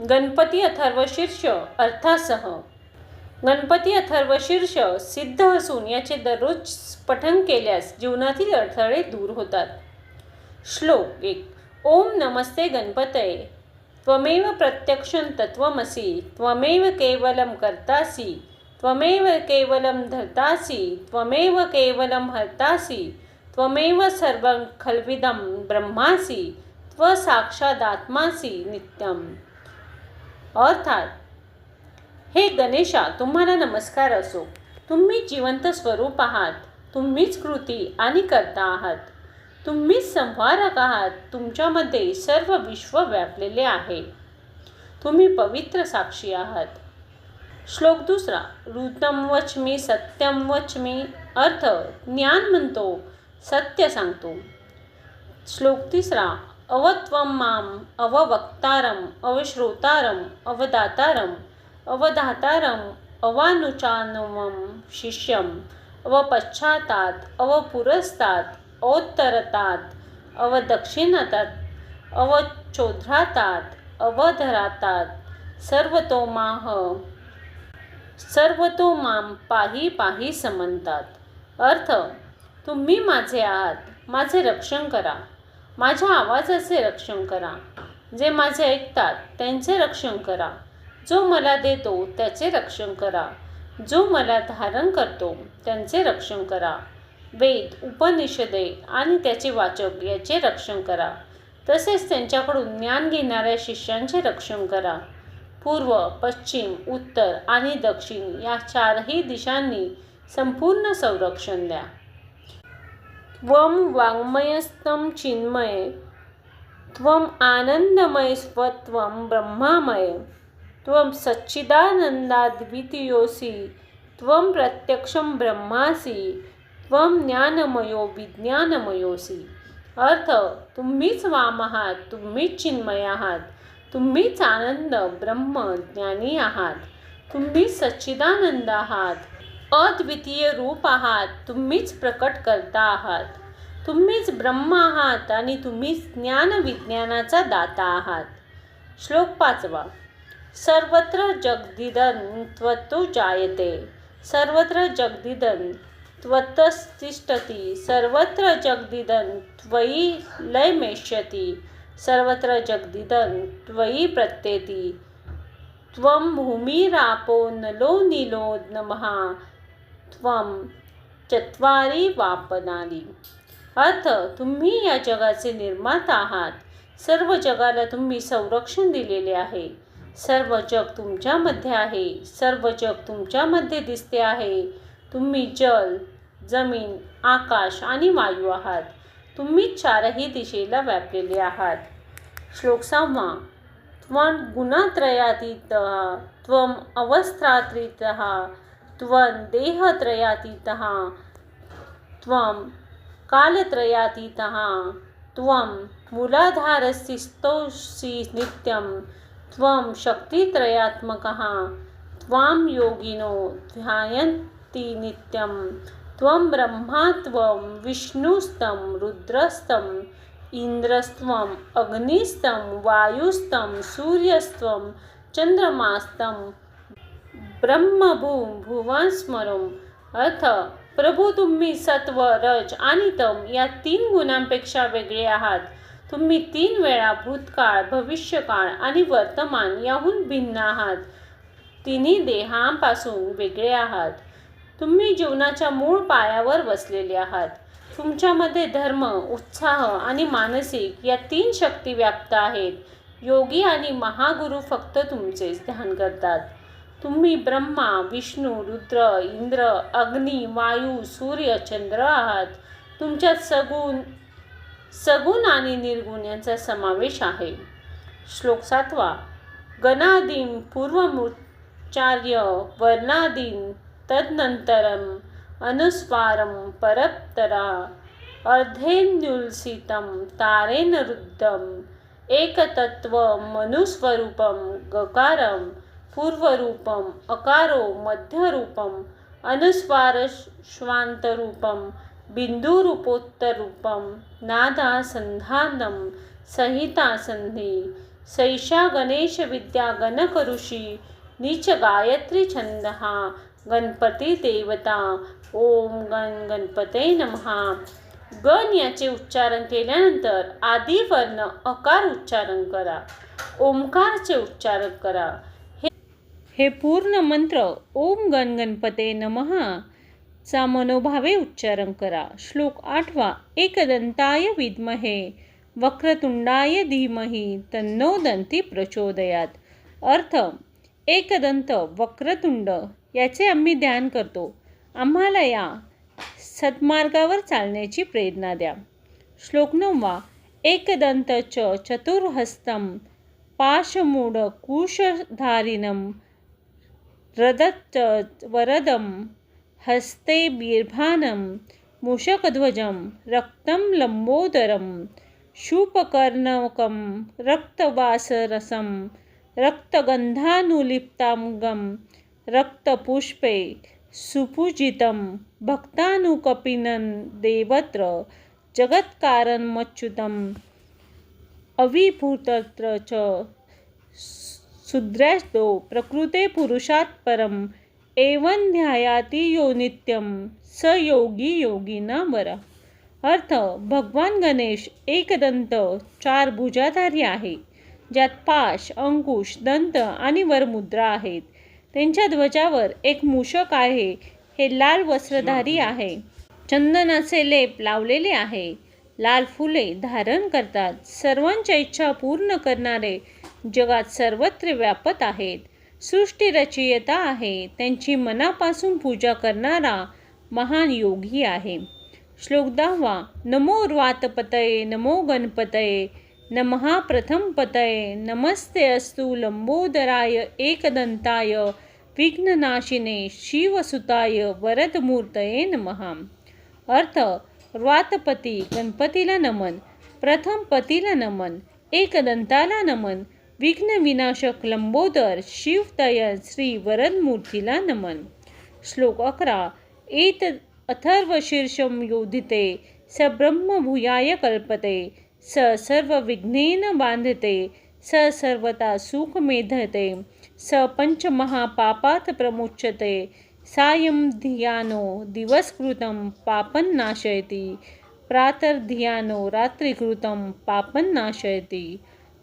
गणपती अथर्वशीर्ष अर्थासह. गणपती अथर्वशीर्ष सिद्ध असून याचे दररोज पठन केल्यास जीवनातील अडथळे दूर होतात. श्लोक एक. ओम नमस्ते गणपतये. त्वमेव प्रत्यक्षं तत्त्वमसि त्वमेव केवलं कर्तासि त्वमेव केवलं धर्तासि त्वमेव केवलं हर्तासी त्वमेव सर्वं खल्विदं ब्रह्मासि त्व साक्षादात्मासी अर्थात हे गणेशा तुम्हाला नमस्कार असो. तुम्ही जिवंत स्वरूप आहात. तुम्हीच कृती आणि करता आहात. तुम्हीच संहारक आहात. तुमच्यामध्ये सर्व विश्व व्यापलेले आहे. तुम्ही पवित्र साक्षी आहात. श्लोक दुसरा ऋतम वचमी सत्यम वचमी अर्थ ज्ञान म्हणतो सत्य सांगतो. श्लोक तिसरा अवत्वं माम अववक्तारम अवश्रोतारम अवदातारम अवधातारम अवानुचानवम शिष्यम अवपश्चातात अवपुरस्तात अवोत्तरतात अवदक्षिणतात अवचोध्रातात अवधरातात सर्वतोमाह सर्वतो माम पाही पाही समंतात. अर्थ तुम्ही माझे आहात माझे रक्षण करा. माझ्या आवाजाचे रक्षण करा. जे माझे ऐकतात त्यांचे रक्षण करा. जो मला देतो त्याचे रक्षण करा. जो मला धारण करतो त्यांचे रक्षण करा. वेद उपनिषदे आणि त्याचे वाचक याचे रक्षण करा. तसेच त्यांच्याकडून ज्ञान घेणाऱ्या शिष्यांचे रक्षण करा. पूर्व पश्चिम उत्तर आणि दक्षिण या चारही दिशांनी संपूर्ण संरक्षण द्या. त्वं वाङ्मयस्तं चिन्मय त्वम् आनन्दमय स्वत्वं ब्रह्मामय। त्वं सच्चिदानन्दाद्वितीयोऽसि त्वं प्रत्यक्षं ब्रह्मासि त्वं ज्ञानमयो विज्ञानमयोसि अर्थ तुम्हीच वाम आहात तुम्हीच चिन्मय आहात तुम्हीच आनंद ब्रह्म ज्ञानी आहात तुम्ही सच्चिदानंद आहात। अद्वितीय रूप आहात. तुम्हीच प्रकट करता आहात. तुम्हीच ब्रह्म आहात आणि तुम्हीच ज्ञान विज्ञानाचा दाता आहात. श्लोक पाचवा. सर्वत्र जगदिदन त्वतो जायते. सर्वत्र जगदिदन त्वतस्तिष्ठती सर्वत्र जगदिदन त्वयि लयमेष्यति सर्वत्र जगदिदन त्वयि प्रत्येति. त्वं भूमिरापो नलो नीलो नमः. त्वम चत्वारी वापनाली अर्थ तुम्ही या जगाचे निर्माता आहात. सर्व जगाला तुम्ही संरक्षण दिलेले आहे. सर्व जग तुमच्यामध्ये आहे. सर्व जग तुमच्यामध्ये दिसते आहे. तुम्ही जल जमीन आकाश आणि वायू आहात. तुम्ही चारही दिशेला व्यापलेले आहात. श्लोक सहावा. त्वं गुणात्रयातीत त्वम अवस्थात्रितः त्वं देहत्रयातीतः त्वं कालत्रयातीतः त्वं मूलाधारस्थितोऽसि नित्यं त्वं शक्तित्रयात्मकः त्वां योगिनो ध्यायन्ति नित्यं त्वं ब्रह्मा त्वं विष्णुस्तं रुद्रस्तं इंद्रस्त्वं अग्निस्तं वायुस्तं सूर्यस्त्वं चंद्रमास्तं ब्रह्मभूम भुवनस्मरम अर्थ प्रभू तुम्ही सत्व रज आणि तम या तीन गुणांपेक्षा वेगळे आहात. तुम्ही तीन वेळा भूतकाळ भविष्यकाळ आणि वर्तमान याहून भिन्न आहात. तिन्ही देहांपासून वेगळे आहात. तुम्ही जीवनाच्या मूळ पायावर बसलेले आहात. तुमच्यामध्ये धर्म उत्साह आणि मानसिक या तीन शक्ती व्याप्त आहेत. योगी आणि महागुरु फक्त तुमचेच ध्यान करतात. तुम्ही ब्रह्मा विष्णू रुद्र इंद्र अग्नी वायू सूर्य चंद्र आहात. तुमच्यात सगुण सगुण आणि निर्गुण यांचा समावेश आहे. श्लोक सातवा. गणादीन पूर्वमुच्चार्य वर्णादीन तदनंतरम अनुस्वारं परप्तरा अर्धेन्युल्सितं रुद्धम एकतत्व मनुस्वरूपम गकारं पूर्वरूपम् अकारो मध्यरूपम् अनुस्वारश्वान्तरूपं बिन्दुरूपोत्तररूपं नादासन्धानं सहितासन्धि सैषा गणेश विद्या गणकऋषी नीच गायत्री छंद हा गणपती देवता ओम गण गणपते नमहा गण याचे उच्चारण केल्यानंतर आदी वर्ण अकार उच्चारण करा ओंकारचे उच्चारण करा हे पूर्ण मंत्र ओम गण गणपते नमहा चा मनोभावे उच्चारण करा. श्लोक आठवा एकदंताय विद्महे वक्रतुंडाय धीमही तन्नो दंती प्रचोदयात. अर्थ एकदंत वक्रतुंड याचे आम्ही ध्यान करतो. आम्हाला या सत्मार्गावर चालण्याची प्रेरणा द्या. श्लोक नववा एकदंत च चतुर्हस्तं पाशमूढ कुशधारिणं रदच्च वरदं हस्ते बिर्भानं मूषकध्वजं रक्तं लम्बोदरं शूपकर्णकं रक्तवासरसं रक्तगन्धानुलिप्ताङ्गं रक्तपुष्पे सुपूजितं भक्तानुकपिनं देवत्र जगत्कारणमच्युतम् अविभूतत्र च सुद्रष्टो प्रकृते पुरुषात् परम एवं ध्यायाती यो नित्यं स योगी योगीना वर। अर्थ भगवान गणेश एकदंत चार भुजाधारी आहे ज्यात पाश अंकुश दंत आणि वरमुद्रा आहेत। त्यांच्या ध्वजावर एक मूषक आहे हे लाल वस्त्रधारी आहे। चंदनाचे लेप लावलेले आहे। लाल फुले धारण करतात। सर्वांच्या इच्छा पूर्ण करणारे जगात सर्वत्र व्यापत आहेत. सृष्टीरचयिता आहे. त्यांची मनापासून पूजा करणारा महान योगी आहे. श्लोक दहावा नमो र्वातपतये नमो गणपतये नमहा प्रथम पतये नमस्ते अस्तु लंबोदराय एकदंताय विघ्ननाशिने शिवसुताय वरदमूर्तये नमहा अर्थ र्वातपती गणपतीला नमन प्रथम पतीला नमन एकदंताला नमन विघ्नविनाशक लंबोदर शिवतय श्री वरदमूर्तीला नमन. श्लोक अकरा. एत अथर्वशीर्षं योधिते स ब्रह्मभूयाय कल्पते स सर्वविघ्नेन बांधते स सर्वता सुखमेधते स पञ्चमहापापात् प्रमुच्यते सायं धियानो दिवसकृतं पापं नाशयति प्रातर्धियानो रात्रिकृतं पापं नाशयति.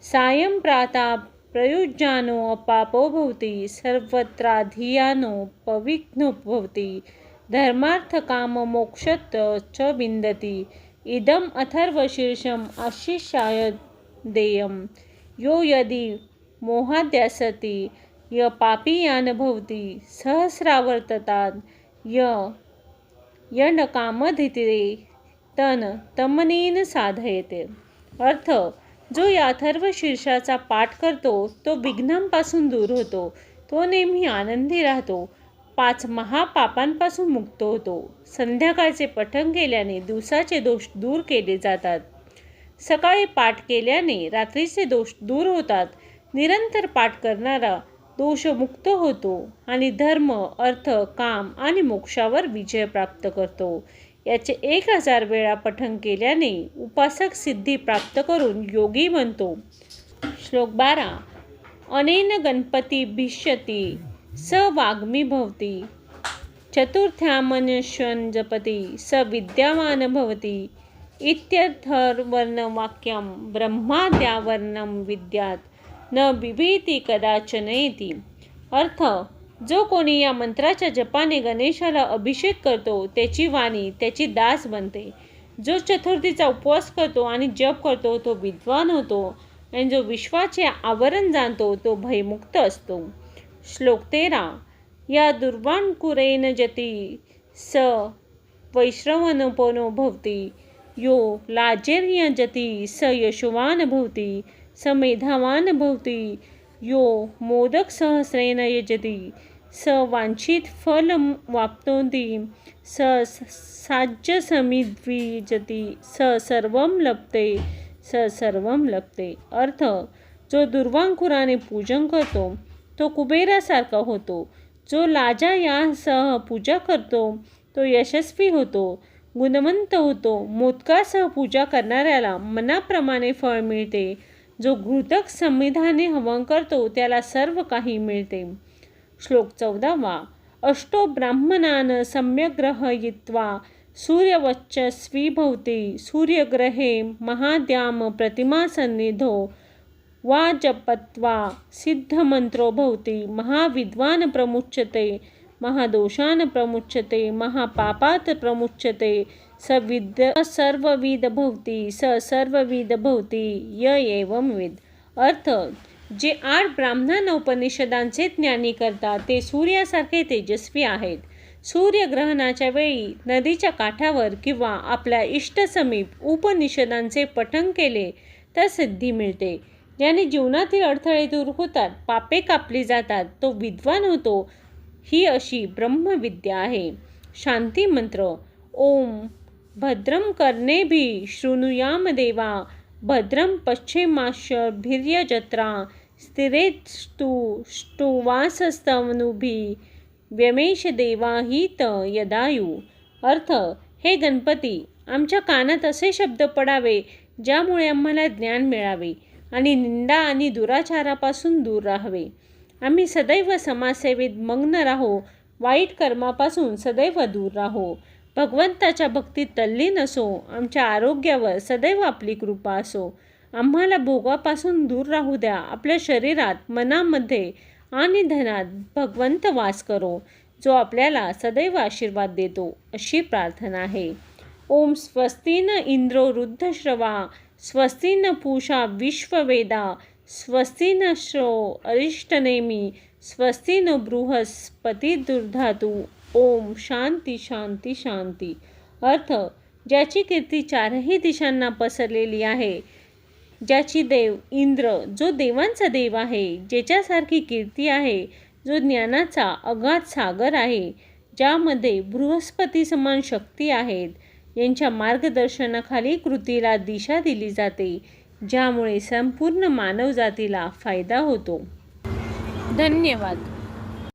सायं प्राता प्रयुज्यानो अपापो भवति सर्वत्राधियानो पविघ्नो भवति। धर्मार्थकाममोक्षत च विन्दति। इदम् अथर्वशीर्षम् आशिष्याय देयं यो यदि मोहाद्यासति य पापीयान भवति सहस्रावर्ततात् य यणकामधिते तन तमनेन साधयते। अर्थ जो या अथर्व शीर्षाचा पाठ करतो तो विघ्नांपासून दूर होतो. तो नेहमी आनंदी राहतो. पाच महापापांपासून मुक्त होतो. संध्याकाळचे पठण केल्याने दिवसाचे दोष दूर केले जातात. सकाळी पाठ केल्याने रात्रीचे दोष दूर होतात. निरंतर पाठ करणारा दोषमुक्त होतो आणि धर्म अर्थ काम आणि मोक्षावर विजय प्राप्त करतो. याचे एक हजार वेळा पठन केल्याने उपासक सिद्धी प्राप्त करून योगी बनतो. श्लोक बारा. अनेन गणपती भिष्यती स वाग्मी भवती. चतुर्थ्यामनुष्यं जपती स विद्यावान भवती. इत्यर्थवर्णवाक्यं ब्रह्माद्यावर्णं विद्यात न बिभेती कदाचनेती अर्थ जो कोणी या मंत्राच्या जपाने गणेशाला अभिषेक करतो त्याची वाणी त्याची दास बनते. जो चतुर्थीचा उपवास करतो आणि जप करतो तो विद्वान होतो. आणि जो विश्वाचे आवरण जाणतो तो भयमुक्त असतो. श्लोक तेरा. या दुर्वाणकुरेन जती स वैश्रवणपनो भवती यो लाजेर्य जती स यशवान भवती स मेधावान भवती यो मोदक सहस्रेन यजती। स वांछित फल वाप्नोति स साज्य समिद्विजती। स सर्वं लभते स सर्वं लभते अर्थ जो दुर्वांकुराने पूजन करतो तो कुबेरासारखा होतो। जो लाजा यासह पूजा करतो तो यशस्वी होतो। गुणवंत होतो। मोदकासह पूजा करणाऱ्याला मनाप्रमाणे फळ मिळते। जो घृतक संविधाने हवन करतो त्याला सर्व काही मिळते. श्लोक चौदावा अष्टो ब्राह्मणान सम्यग्रहयित्वा सूर्यवच्चस्वीभवती सूर्यग्रहे महाद्याम प्रतिमासन्निधो वा जपत्वा सिद्धमन्त्रो भवति महाविद्वान प्रमुच्यते महादोषान प्रमुच्यते महापापात प्रमुच्यते। सविद सर्वविद भवती स सर्वविद भवती य एवं विद। अर्थ जे आठ ब्राह्मण उपनिषदांचे ज्ञानी करतात ते सूर्यासारखे तेजस्वी आहेत। सूर्यग्रहणाच्या वेळी नदीच्या काठावर किंवा आपल्या इष्टसमीप उपनिषदांचे पठण केले तर सिद्धी मिळते। ज्याने जीवनातील अडथळे दूर होतात पापे कापली जातात तो विद्वान होतो ही अशी ब्रह्मविद्या आहे. शांती मंत्र. ओम. भद्रम कर्णेभी शृणुयाम देवा. भद्रम पश्चिमाशभिर्यजत्रा स्थिरेस्तु ष्टुवासस्तवनुभी. व्यमेश देवाहित यदायु. अर्थ हे गणपती आमच्या कानात असे शब्द पडावे ज्यामुळे आम्हाला ज्ञान मिळावे आणि निंदा आणि दुराचारापासून दूर राहावे. आम्ही सदैव समाजसेवेत मग्न राहो वाईट कर्मापासून सदैव दूर राहो. भगवंताच्या भक्तीत तल्लीन असो आमच्या आरोग्यावर सदैव आपली कृपा असो. आम्हाला भोगापासून दूर राहू द्या आपल्या शरीरात मनामध्ये आणि धनात भगवंत वास करो जो आपल्याला सदैव आशीर्वाद देतो अशी प्रार्थना आहे. ओम स्वस्ती न इंद्रो रुद्धश्रवा स्वस्ती न पूषा विश्ववेदा स्वस्ती न श्रो अरिष्टनेमी स्वस्ती बृहस्पती दुर्धातू। ओम शांती शांती शांती। अर्थ ज्याची कीर्ती चारही दिशांना पसरलेली आहे. ज्याची देव इंद्र जो देवांचा देव आहे ज्याच्यासारखी कीर्ती आहे जो ज्ञानाचा अगाध सागर आहे ज्यामध्ये बृहस्पती समान शक्ती आहेत. यांच्या मार्गदर्शनाखाली कृतीला दिशा दिली जाते. ज्यामुळे संपूर्ण मानवजातीला फायदा होतो. धन्यवाद.